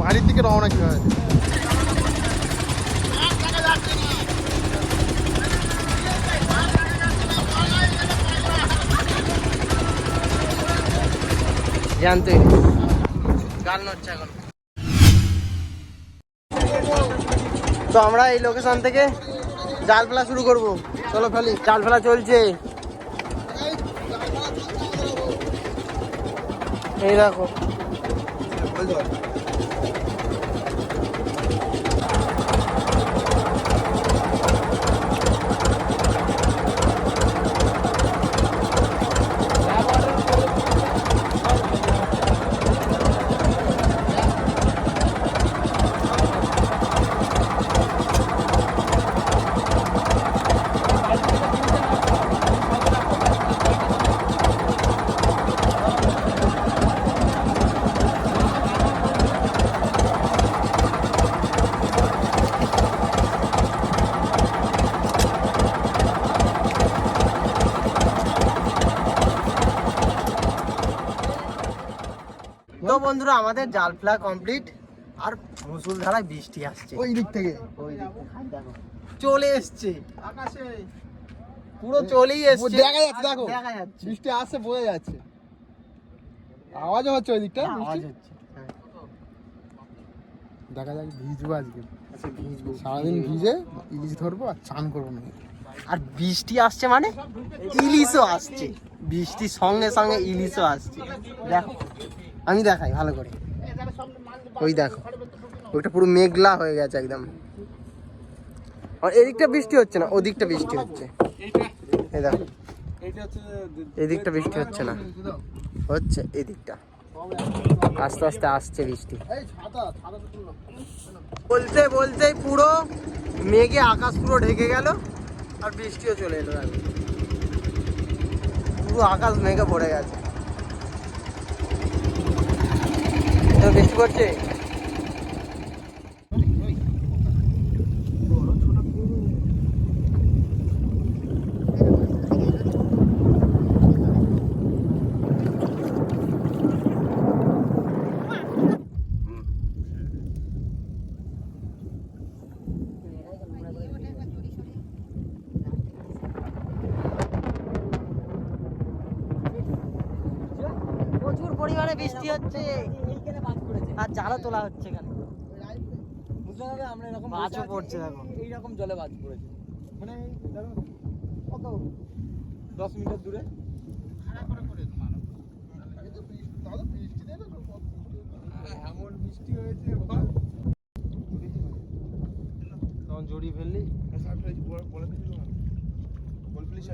বাড়ির দিকে রওনা কীভাবে? জানতে। গাল নড়ছে এখন। তো আমরা এই লোকেশন থেকে জাল ফেলা শুরু করব। চলো ফেলি, জাল ফেলা চলছে। এই দেখো। তো বন্ধুরা আমাদের জাল ফেলা কমপ্লিট আর মুসুল ধারায় বৃষ্টি আসছে। ওই দিক থেকে। ওই দেখো, দেখো। চলে এসছে। আকাশে। পুরো চলেই এসছে। দেখা যাচ্ছে দেখো। দেখা যাচ্ছে। বৃষ্টি আসছে বোঝা যাচ্ছে। আওয়াজও হচ্ছে ওই দিকটা আওয়াজ হচ্ছে হ্যাঁ। দেখা যাক ভিজবো আজকে। আচ্ছা ভিজবো। সারাদিন ভিজে ইলিশ ধরবো আর চান করব না। আর বৃষ্টি আসছে মানে? ইলিশও আসছে। বৃষ্টির সঙ্গে সঙ্গে ইলিশও আসছে। দেখো। আমি দেখাই, ভালো করে। ওই দেখো, ওইটা পুরো মেঘলা হয়ে গেছে একদম। আর এদিকটা বৃষ্টি হচ্ছে না, ওদিকটা বৃষ্টি হচ্ছে। এই দেখো, এদিকটা বৃষ্টি হচ্ছে না। হচ্ছে এদিকটা। আস্তে আস্তে আসছে বৃষ্টি। বলতে, বলতেই পুরো মেঘে আকাশ পুরো ঢেকে গেল, আর বৃষ্টিও চলে এলো। পুরো আকাশ মেঘে ভরে গেছে। তো বৃষ্টি পড়ছে প্রচুর পরিমাণে বৃষ্টি হচ্ছে। আর জালও তোলা হচ্ছে এখানে। মাছও পড়ছে দেখো। এইরকম জলে পড়েছে। মানে ধরো কত দশ মিটার দূরে। এমন বৃষ্টি হয়েছে তখন জড়িয়ে ফেললি। বলে। বল প্লিজ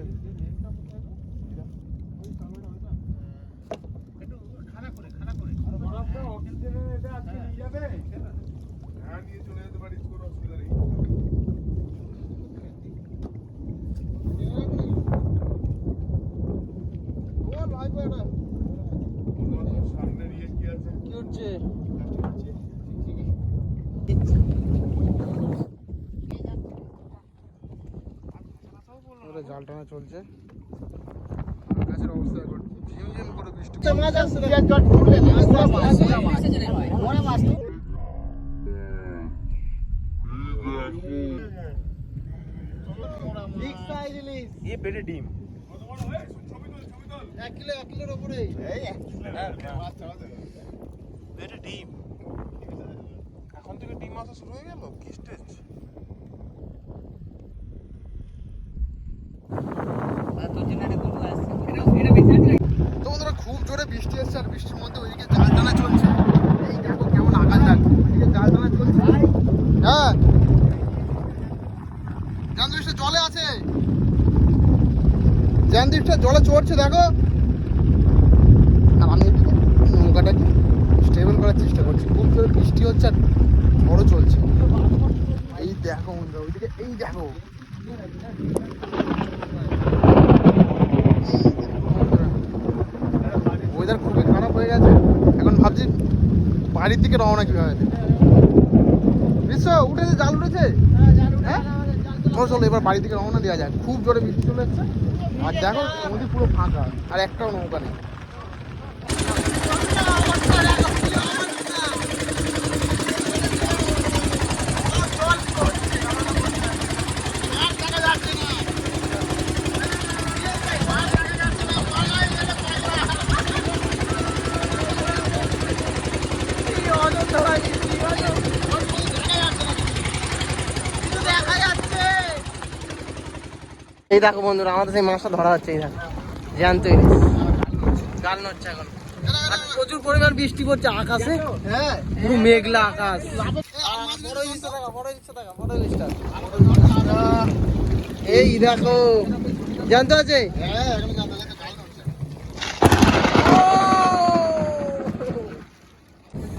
কি হচ্ছে করে জাল টানা চলছে। এখন আচ্ছা, মাছ আসছে এক কিলো এক কিলোর এই এক কিলো। হ্যাঁ, হ্যাঁ। ডিম। এখন থেকে ডিম মাথা শুরু হয়ে গেল? কি স্টেজ বৃষ্টি এসছে আর বৃষ্টির মধ্যে ওইদিকে জাল টানা চলছে। এই দেখো কেমন আকাশ দেখো। এদিকে জাল টানা চলছে। হ্যাঁ। জানদ্রিশটা জলে আছে। জানদ্রিশটা জলে চড়ছে, দেখো। আর আমি নৌকাটাকে স্টেবল করার চেষ্টা করছি। খুব জোরে বৃষ্টি হচ্ছে আর ঝড়ও চলছে। এই দেখো ওইদিকে এই দেখো ওয়েদার খুবই খারাপ হয়ে গেছে এখন ভাবছি বাড়ির দিকে রওনা কীভাবে? বিশ্ব উঠেছে, জাল উঠেছে? হ্যাঁ? চলো এবার বাড়ির দিকে রওনা দেওয়া যায় খুব জোরে বৃষ্টি চলে যাচ্ছে আর দেখো, নদী পুরো ফাঁকা। আর একটাও নৌকা নেই। এই দেখো বন্ধুরা, আমাদের সেই মাছটা ধরা হচ্ছে, এই দেখো। জ্যান্ত প্রচুর পরিমাণ বৃষ্টি পড়ছে আকাশে। পুরো মেঘলা আকাশ। এই দেখো জানতে আছে?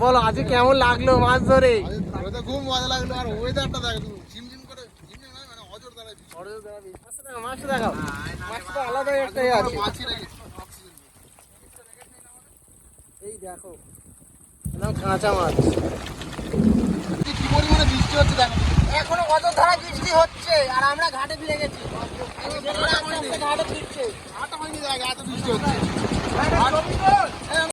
বলো, আজকে কেমন লাগল মাছ ধরে? খুব মজা লাগল, আর ওয়েদারটা দেখ ঝিমঝিম এই দেখো মাছ কি পরিমাণে বৃষ্টি হচ্ছে দেখো এখনও কত ধারা বৃষ্টি হচ্ছে আর আমরা ঘাটে ফিরে গেছি ঘাটে ফিরছে আটা হয়নি জায়গা এত